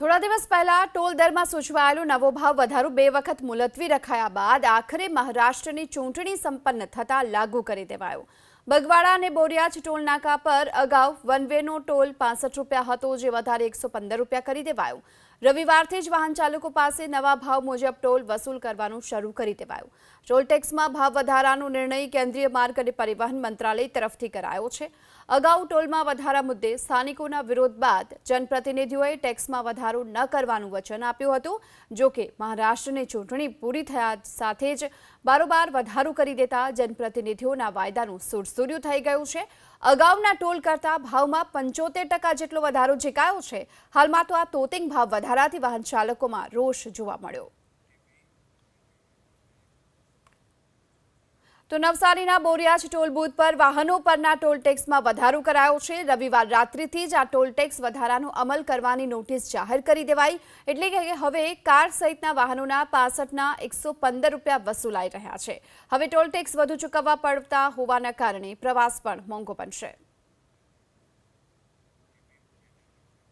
થોડા દિવસ પહેલા ટોલ દરમાં સૂચવાયેલો નવો ભાવ વધારો બે વખત મુલતવી રખાયા બાદ આખરે મહારાષ્ટ્રની ચૂંટણી સંપન્ન થતાં લાગુ કરી દેવાયો. બગવાડા અને બોરિયાજ ટોલ નાકા પર અગાઉ વન વેનો ટોલ પાસઠ રૂપિયા હતો, જે વધારે એકસો પંદર રૂપિયા કરી દેવાયો. રવિવારથી જ વાહન ચાલકો પાસે નવા ભાવ મુજબ ટોલ વસૂલ કરવાનું શરૂ કરી દેવાયું. ટોલ ટેક્સમાં ભાવ વધારાનો નિર્ણય કેન્દ્રીય માર્ગ અને પરિવહન મંત્રાલય તરફથી કરાયો છે. અગાઉ ટોલમાં વધારા મુદ્દે સ્થાનિકોના વિરોધ બાદ જનપ્રતિનિધિઓએ ટેક્સમાં વધારો ન કરવાનું વચન આપ્યું હતું. જો કે મહારાષ્ટ્રની ચૂંટણી પૂરી થયા સાથે જ બારોબાર વધારો કરી દેતા જનપ્રતિનિધિઓના વાયદાનું સુરસુર્યું થઈ ગયું છે. અગાઉના ટોલ કરતા ભાવમાં પંચોતેર ટકા જેટલો વધારો ઝીકાયો છે. હાલમાં તો આ તોતિંગ ભાવ વધારાથી વાહન ચાલકોમાં રોષ જોવા મળ્યો. તો નવસારીના બોરિયાજ ટોલ બૂથ પર વાહનો પરના ટોલ ટેક્સમાં વધારો કરાયો છે. રવિવાર રાત્રિથી જ આ ટોલ ટેક્સ વધારાનો અમલ કરવાની નોટિસ જાહેર કરી દેવાઈ. એટલે કે હવે કાર સહિતના વાહનોના પાસઠના એકસો રૂપિયા વસૂલાઈ રહ્યા છે. હવે ટોલ ટેક્સ વધુ ચૂકવવા પડતા હોવાના કારણે પ્રવાસ પણ મોંઘો બનશે.